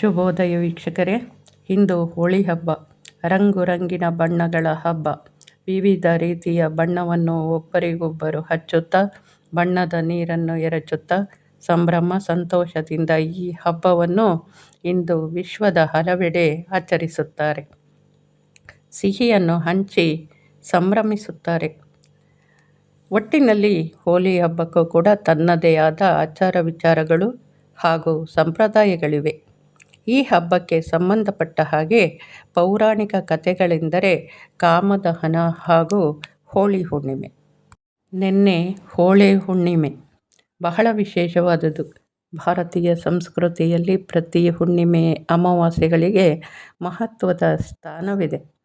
ಶುಭೋದಯ ವೀಕ್ಷಕರೇ, ಇಂದು ಹೋಳಿ ಹಬ್ಬ ರಂಗು ರಂಗಿನ ಬಣ್ಣಗಳ ಹಬ್ಬ. ವಿವಿಧ ರೀತಿಯ ಬಣ್ಣವನ್ನು ಒಬ್ಬರಿಗೊಬ್ಬರು ಹಚ್ಚುತ್ತಾ, ಬಣ್ಣದ ನೀರನ್ನು ಎರಚುತ್ತಾ, ಸಂಭ್ರಮ ಸಂತೋಷದಿಂದ ಈ ಹಬ್ಬವನ್ನು ಇಂದು ವಿಶ್ವದ ಹಲವೆಡೆ ಆಚರಿಸುತ್ತಾರೆ. ಸಿಹಿಯನ್ನು ಹಂಚಿ ಸಂಭ್ರಮಿಸುತ್ತಾರೆ. ಒಟ್ಟಿನಲ್ಲಿ ಹೋಳಿ ಹಬ್ಬಕ್ಕೂ ಕೂಡ ತನ್ನದೇ ಆದ ಆಚಾರ ವಿಚಾರಗಳು ಹಾಗೂ ಸಂಪ್ರದಾಯಗಳಿವೆ. ಈ ಹಬ್ಬಕ್ಕೆ ಸಂಬಂಧಪಟ್ಟ ಹಾಗೆ ಪೌರಾಣಿಕ ಕಥೆಗಳೆಂದರೆ ಕಾಮದಹನ ಹಾಗೂ ಹೋಳಿ ಹುಣ್ಣಿಮೆ. ನಿನ್ನೆ ಹೋಳಿ ಹುಣ್ಣಿಮೆ. ಬಹಳ ವಿಶೇಷವಾದುದು ಭಾರತೀಯ ಸಂಸ್ಕೃತಿಯಲ್ಲಿ ಪ್ರತಿ ಹುಣ್ಣಿಮೆ ಅಮಾವಾಸ್ಯೆಗಳಿಗೆ ಮಹತ್ವದ ಸ್ಥಾನವಿದೆ.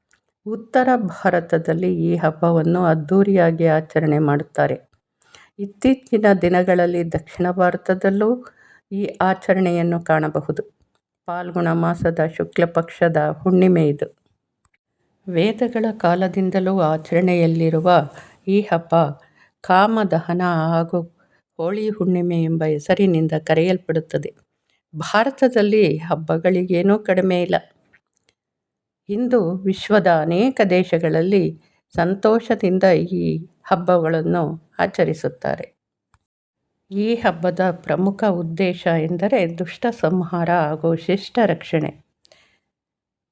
ಉತ್ತರ ಭಾರತದಲ್ಲಿ ಈ ಹಬ್ಬವನ್ನು ಅದ್ಧೂರಿಯಾಗಿ ಆಚರಣೆ ಮಾಡುತ್ತಾರೆ. ಇತ್ತೀಚಿನ ದಿನಗಳಲ್ಲಿ ದಕ್ಷಿಣ ಭಾರತದಲ್ಲೂ ಈ ಆಚರಣೆಯನ್ನು ಕಾಣಬಹುದು. ಫಾಲ್ಗುಣ ಮಾಸದ ಶುಕ್ಲ ಪಕ್ಷದ ಹುಣ್ಣಿಮೆ ಇದು. ವೇದಗಳ ಕಾಲದಿಂದಲೂ ಆಚರಣೆಯಲ್ಲಿರುವ ಈ ಹಬ್ಬ ಕಾಮದಹನ ಹಾಗೂ ಹೋಳಿ ಹುಣ್ಣಿಮೆ ಎಂಬ ಹೆಸರಿನಿಂದ ಕರೆಯಲ್ಪಡುತ್ತದೆ. ಭಾರತದಲ್ಲಿ ಹಬ್ಬಗಳಿಗೇನೂ ಕಡಿಮೆ ಇಲ್ಲ. ಇಂದು ವಿಶ್ವದ ಅನೇಕ ದೇಶಗಳಲ್ಲಿ ಸಂತೋಷದಿಂದ ಈ ಹಬ್ಬಗಳನ್ನು ಆಚರಿಸುತ್ತಾರೆ. ಈ ಹಬ್ಬದ ಪ್ರಮುಖ ಉದ್ದೇಶ ಎಂದರೆ ದುಷ್ಟ ಸಂಹಾರ ಹಾಗೂ ಶಿಷ್ಟ ರಕ್ಷಣೆ.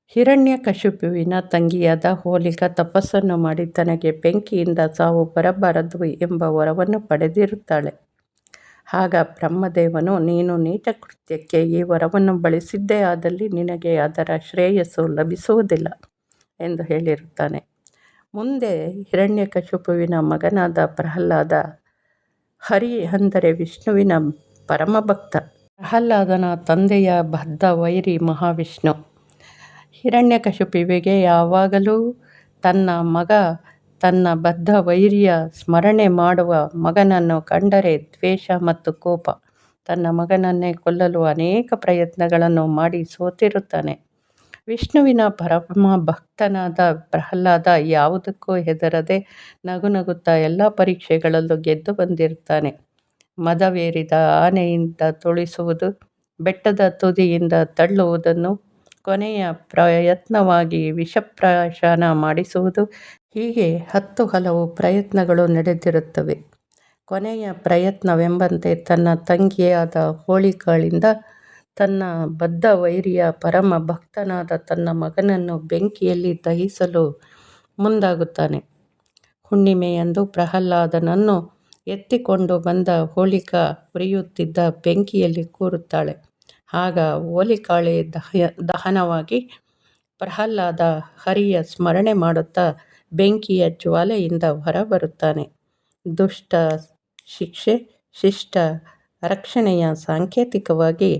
ಹಿರಣ್ಯಕಶಿಪುವಿನ ತಂಗಿಯಾದ ಹೋಲಿಕ ತಪಸ್ಸನ್ನು ಮಾಡಿ ತನಗೆ ಬೆಂಕಿಯಿಂದ ಸಾವು ಬರಬಾರದು ಎಂಬ ವರವನ್ನು ಪಡೆದಿರುತ್ತಾಳೆ. ಆಗ ಬ್ರಹ್ಮದೇವನು, ನೀನು ನೀಚ ಕೃತ್ಯಕ್ಕೆ ಈ ವರವನ್ನು ಬಳಸಿದ್ದೇ ಆದಲ್ಲಿ ನಿನಗೆ ಅದರ ಶ್ರೇಯಸ್ಸು ಲಭಿಸುವುದಿಲ್ಲ ಎಂದು ಹೇಳಿರುತ್ತಾನೆ. ಮುಂದೆ ಹಿರಣ್ಯಕಶಿಪುವಿನ ಮಗನಾದ ಪ್ರಹ್ಲಾದ ಹರಿ ಅಂದರೆ ವಿಷ್ಣುವಿನ ಪರಮಭಕ್ತ. ಪ್ರಹ್ಲಾದನ ತಂದೆಯ ಬದ್ಧ ವೈರಿ ಮಹಾವಿಷ್ಣು. ಹಿರಣ್ಯಕಶುಪಿವಿಗೆ ಯಾವಾಗಲೂ ತನ್ನ ಮಗ, ತನ್ನ ಬದ್ಧ ವೈರಿಯ ಸ್ಮರಣೆ ಮಾಡುವ ಮಗನನ್ನು ಕಂಡರೆ ದ್ವೇಷ ಮತ್ತು ಕೋಪ. ತನ್ನ ಮಗನನ್ನೇ ಕೊಲ್ಲಲು ಅನೇಕ ಪ್ರಯತ್ನಗಳನ್ನು ಮಾಡಿ ಸೋತಿರುತ್ತಾನೆ. ವಿಷ್ಣುವಿನ ಪರಮ ಭಕ್ತನಾದ ಪ್ರಹ್ಲಾದ ಯಾವುದಕ್ಕೂ ಹೆದರದೆ ನಗು ನಗುತ್ತಾ ಎಲ್ಲ ಪರೀಕ್ಷೆಗಳಲ್ಲೂ ಗೆದ್ದು ಬಂದಿರುತ್ತಾನೆ. ಮದವೇರಿದ ಆನೆಯಿಂದ ತುಳಿಸುವುದು, ಬೆಟ್ಟದ ತುದಿಯಿಂದ ತಳ್ಳುವುದನ್ನು ಕೊನೆಯ ಪ್ರಯತ್ನವಾಗಿ ವಿಷಪ್ರಾಶನ ಮಾಡಿಸುವುದು, ಹೀಗೆ ಹತ್ತು ಹಲವು ಪ್ರಯತ್ನಗಳು ನಡೆದಿರುತ್ತವೆ. ಕೊನೆಯ ಪ್ರಯತ್ನವೆಂಬಂತೆ ತನ್ನ ತಂಗಿಯಾದ ಹೋಳಿಕಾಳಿಂದ ತನ್ನ ಬದ್ಧ ವೈರಿಯ ಪರಮ ಭಕ್ತನಾದ ತನ್ನ ಮಗನನ್ನು ಬೆಂಕಿಯಲ್ಲಿ ದಹಿಸಲು ಮುಂದಾಗುತ್ತಾನೆ. ಹುಣ್ಣಿಮೆಯಂದು ಪ್ರಹ್ಲಾದನನ್ನು ಎತ್ತಿಕೊಂಡು ಬಂದ ಹೋಲಿಕಾ ಉರಿಯುತ್ತಿದ್ದ ಬೆಂಕಿಯಲ್ಲಿ ಕೂರುತ್ತಾಳೆ. ಆಗ ಹೋಲಿಕಾಳೆ ದಹ ದಹನವಾಗಿ ಪ್ರಹ್ಲಾದ ಹರಿಯ ಸ್ಮರಣೆ ಮಾಡುತ್ತಾ ಬೆಂಕಿಯ ಜ್ವಾಲೆಯಿಂದ ಹೊರಬರುತ್ತಾನೆ. ದುಷ್ಟ ಶಿಕ್ಷೆ, ಶಿಷ್ಟ ರಕ್ಷಣೆಯ ಸಾಂಕೇತಿಕವಾಗಿ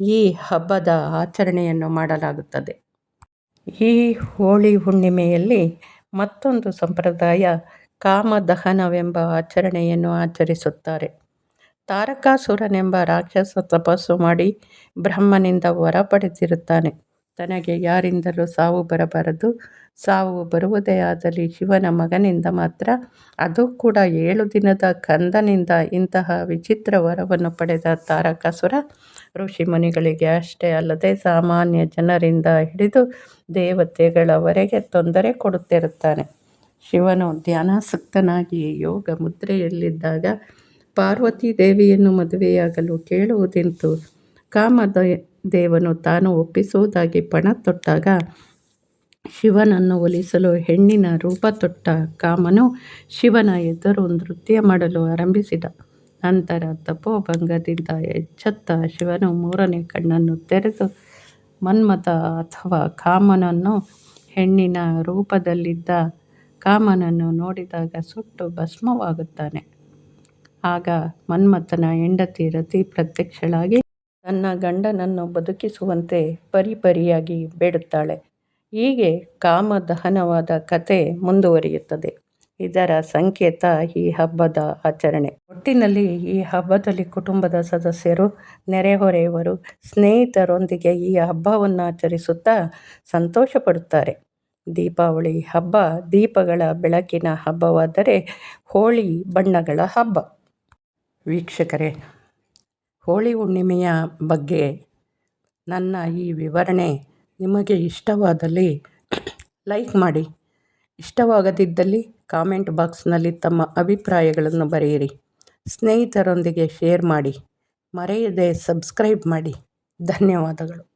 ಈ ಹಬ್ಬದ ಆಚರಣೆಯನ್ನು ಮಾಡಲಾಗುತ್ತದೆ. ಈ ಹೋಳಿ ಹುಣ್ಣಿಮೆಯಲ್ಲಿ ಮತ್ತೊಂದು ಸಂಪ್ರದಾಯ ಕಾಮದಹನವೆಂಬ ಆಚರಣೆಯನ್ನು ಆಚರಿಸುತ್ತಾರೆ. ತಾರಕಾಸುರನೆಂಬ ರಾಕ್ಷಸ ತಪಸ್ಸು ಮಾಡಿ ಬ್ರಹ್ಮನಿಂದ ವರ ಪಡೆದಿರುತ್ತಾನೆ. ತನಗೆ ಯಾರಿಂದಲೂ ಸಾವು ಬರಬಾರದು. ಸಾವು ಬರುವುದೇ ಆದಲ್ಲಿ ಶಿವನ ಮಗನಿಂದ ಮಾತ್ರ. ಅದು ಕೂಡ ಏಳು ದಿನದ ಕಂದನಿಂದ ಇಂತಹ ವಿಚಿತ್ರ ವರವನ್ನು ಪಡೆದ ತಾರಕಾಸುರ. ಋಷಿಮುನಿಗಳಿಗೆ ಅಷ್ಟೇ ಅಲ್ಲದೆ ಸಾಮಾನ್ಯ ಜನರಿಂದ ಹಿಡಿದು ದೇವತೆಗಳವರೆಗೆ ತೊಂದರೆ ಕೊಡುತ್ತಿರುತ್ತಾನೆ. ಶಿವನು ಧ್ಯಾನಾಸಕ್ತನಾಗಿ ಯೋಗ ಮುದ್ರೆಯಲ್ಲಿದ್ದಾಗ ಪಾರ್ವತೀ ದೇವಿಯನ್ನು ಮದುವೆಯಾಗಲು ಕೇಳುವುದೆಂತು ಕಾಮದ ದೇವನು ತಾನು ಒಪ್ಪಿಸುವುದಾಗಿ ಪಣ ತೊಟ್ಟಾಗ ಶಿವನನ್ನು ಒಲಿಸಲು ಹೆಣ್ಣಿನ ರೂಪ ತೊಟ್ಟ ಕಾಮನು ಶಿವನ ಎದುರು ನೃತ್ಯ ಮಾಡಲು ಆರಂಭಿಸಿದ. ನಂತರ ತಪೋಭಂಗದಿಂದ ಎಚ್ಚತ್ತ ಶಿವನು ಮೂರನೇ ಕಣ್ಣನ್ನು ತೆರೆದು ಮನ್ಮಥ ಅಥವಾ ಕಾಮನನ್ನು ಹೆಣ್ಣಿನ ರೂಪದಲ್ಲಿದ್ದ ಕಾಮನನ್ನು ನೋಡಿದಾಗ ಸುಟ್ಟು ಭಸ್ಮವಾಗುತ್ತಾನೆ. ಆಗ ಮನ್ಮಥನ ಹೆಂಡತಿ ರತಿ ಪ್ರತ್ಯಕ್ಷಳಾಗಿ ತನ್ನ ಗಂಡನನ್ನು ಬದುಕಿಸುವಂತೆ ಪರಿಪರಿಯಾಗಿ ಬೇಡುತ್ತಾಳೆ. ಹೀಗೆ ಕಾಮದಹನವಾದ ಕತೆ ಮುಂದುವರಿಯುತ್ತದೆ. ಇದರ ಸಂಕೇತ ಈ ಹಬ್ಬದ ಆಚರಣೆ. ಒಟ್ಟಿನಲ್ಲಿ ಈ ಹಬ್ಬದಲ್ಲಿ ಕುಟುಂಬದ ಸದಸ್ಯರು, ನೆರೆಹೊರೆಯವರು, ಸ್ನೇಹಿತರೊಂದಿಗೆ ಈ ಹಬ್ಬವನ್ನು ಆಚರಿಸುತ್ತಾ ಸಂತೋಷ ಪಡುತ್ತಾರೆ ದೀಪಾವಳಿ ಹಬ್ಬ ದೀಪಗಳ ಬೆಳಕಿನ ಹಬ್ಬವಾದರೆ ಹೋಳಿ ಬಣ್ಣಗಳ ಹಬ್ಬ. ವೀಕ್ಷಕರೇ ಹೋಳಿ ಹುಣ್ಣಿಮೆಯ ಬಗ್ಗೆ ನನ್ನ ಈ ವಿವರಣೆ ನಿಮಗೆ ಇಷ್ಟವಾದಲ್ಲಿ ಲೈಕ್ ಮಾಡಿ. ಇಷ್ಟವಾಗದಿದ್ದಲ್ಲಿ ಕಾಮೆಂಟ್ ಬಾಕ್ಸ್ನಲ್ಲಿ ತಮ್ಮ ಅಭಿಪ್ರಾಯಗಳನ್ನು ಬರೆಯಿರಿ. ಸ್ನೇಹಿತರೊಂದಿಗೆ ಶೇರ್ ಮಾಡಿ. ಮರೆಯದೆ ಸಬ್ಸ್ಕ್ರೈಬ್ ಮಾಡಿ. ಧನ್ಯವಾದಗಳು.